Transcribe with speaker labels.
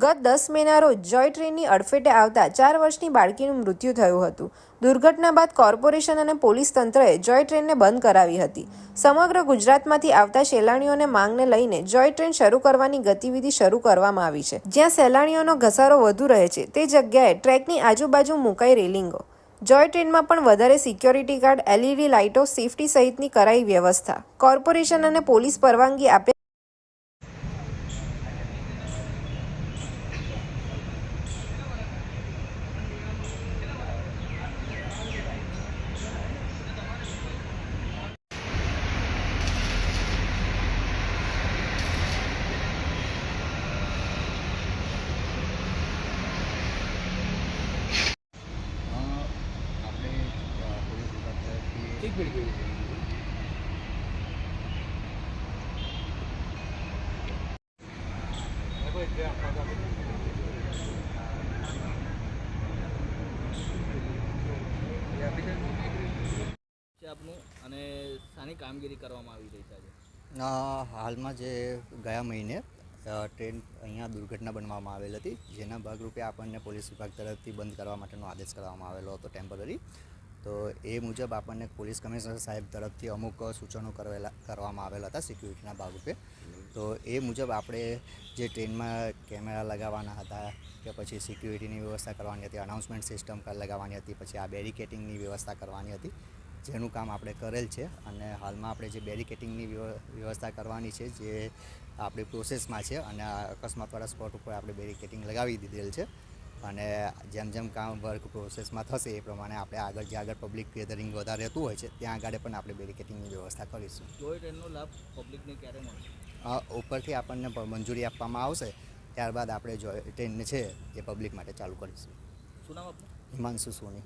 Speaker 1: ગત દસ મેના રોજ જોય ટ્રેનની અડફેટે આવતા ચાર વર્ષની બાળકીનું મૃત્યુ થયું હતું. દુર્ઘટના બાદ કોર્પોરેશન અને પોલીસ તંત્રએ જોય ટ્રેનને બંધ કરાવી હતી. સમગ્ર ગુજરાતમાંથી આવતા સહેલાણીઓને માંગને લઈને જોય ટ્રેન શરૂ કરવાની ગતિવિધિ શરૂ કરવામાં આવી છે. જ્યાં સહેલાણીઓનો ઘસારો વધુ રહે છે, તે જગ્યાએ ટ્રેકની આજુબાજુ મુકાઈ રેલિંગો. જોય ટ્રેનમાં પણ વધારે સિક્યોરિટી ગાર્ડ, એલઈડી લાઇટો, સેફટી સહિતની કરાઈ વ્યવસ્થા. કોર્પોરેશન અને પોલીસ પરવાનગી આપે
Speaker 2: એક મિનિટ એક
Speaker 3: આપનું અને શાની કામગીરી કરવામાં આવી રહી છે
Speaker 4: હાલમાં જે ગયા મહિને ટ્રેન અહીંયા દુર્ઘટના બનવામાં આવેલ હતી જેના ભાગરૂપે આપણને પોલીસ વિભાગ તરફથી બંધ કરવા માટેનો આદેશ કરવામાં આવેલો હતો ટેમ્પરરી. તો એ મુજબ આપણને પોલીસ કમિશનર સાહેબ તરફથી અમુક સૂચનો કરેલા, કરવામાં આવેલા હતા સિક્યુરિટીના ભાગરૂપે તો એ મુજબ આપણે જે ટ્રેનમાં કેમેરા લગાવવાના હતા કે પછી સિક્યુરિટીની વ્યવસ્થા કરવાની હતી અનાઉન્સમેન્ટ સિસ્ટમ લગાવવાની હતી, પછી આ બેરિકેટિંગની વ્યવસ્થા કરવાની હતી, જેનું કામ આપણે કરેલ છે. અને હાલમાં આપણે જે બેરિકેટિંગની વ્યવસ્થા કરવાની છે, જે આપણી પ્રોસેસમાં છે, અને અકસ્માતવાળા સ્પોટ ઉપર આપણે બેરિકેટિંગ લગાવી દીધેલ છે. અને જેમ જેમ કામ વર્ક પ્રોસેસમાં થશે એ પ્રમાણે આપણે આગળ જે આગળ પબ્લિક ગેધરિંગ વધારે રહેતું હોય છે ત્યાં આગળ પણ આપણે બેરિકેટિંગની વ્યવસ્થા કરીશું.
Speaker 3: ટોય ટ્રેનનો લાભ પબ્લિકને ક્યારે મળશે
Speaker 4: ઉપરથી આપણને મંજૂરી આપવામાં આવશે ત્યારબાદ આપણે જો ટ્રેન છે એ પબ્લિક માટે ચાલુ કરીશું.
Speaker 3: શું નામ
Speaker 4: હિમાંશુ સોની.